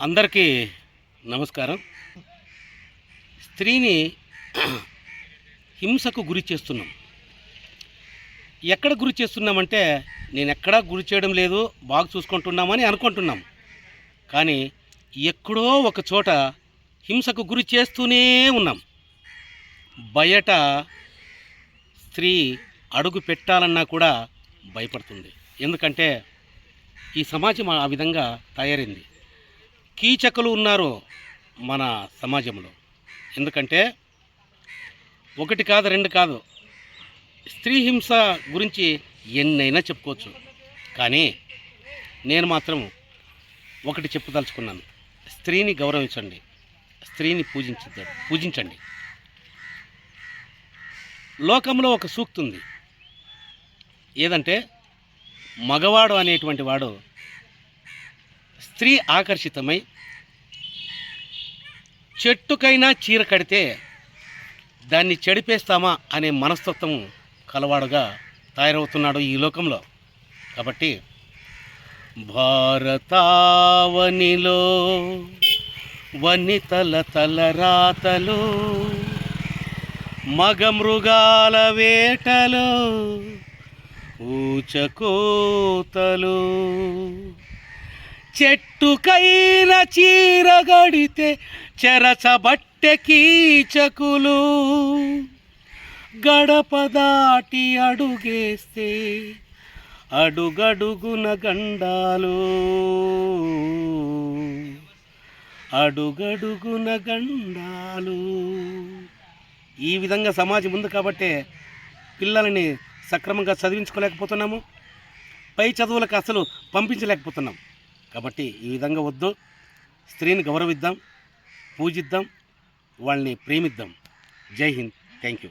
అందరికీ నమస్కారం. స్త్రీని హింసకు గురి చేస్తున్నాం. ఎక్కడ గురి చేస్తున్నామంటే నేను ఎక్కడా గురి చేయడం లేదు బాగా చూసుకుంటున్నామని అనుకుంటున్నాం. కానీ ఎక్కడో ఒక చోట హింసకు గురి చేస్తూనే ఉన్నాం. బయట స్త్రీ అడుగు పెట్టాలన్నా కూడా భయపడుతుంది. ఎందుకంటే ఈ సమాజం ఆ విధంగా తయారైంది. కీచకులు ఉన్నారు మన సమాజంలో. ఎందుకంటే ఒకటి కాదు రెండు కాదు. స్త్రీ హింస గురించి ఎన్నైనా చెప్పుకోవచ్చు. కానీ నేను మాత్రం ఒకటి చెప్పదలుచుకున్నాను. స్త్రీని గౌరవించండి. స్త్రీని పూజించ పూజించండి. లోకంలో ఒక సూక్తి ఉంది ఏదంటే మగవాడు అనేటువంటి వాడు స్త్రీ ఆకర్షితమై చెట్టుకైనా చీర కడితే దాన్ని చెడిపేస్తామా అనే మనస్తత్వం కలవాడుగా తయారవుతున్నాడు ఈ లోకంలో. కాబట్టి భారతావనిలో వనితల తలరాతలు మగ మృగాల వేటలో ఊచకోతలు చెట్టుకైన చీర గడితే చెరచబట్టె కీచకులు. గడప దాటి అడుగేస్తే అడుగడుగున గండాలు. అడుగడుగున గండాలు. ఈ విధంగా సమాజం ఉంది కాబట్టే పిల్లలని సక్రమంగా చదివించుకోలేకపోతున్నాము. పై చదువులకు అసలు పంపించలేకపోతున్నాం. కాబట్టి ఈ విధంగా వద్దు. స్త్రీని గౌరవిద్దాం పూజిద్దాం వాళ్ళని ప్రేమిద్దాం. జై హింద్. Thank you.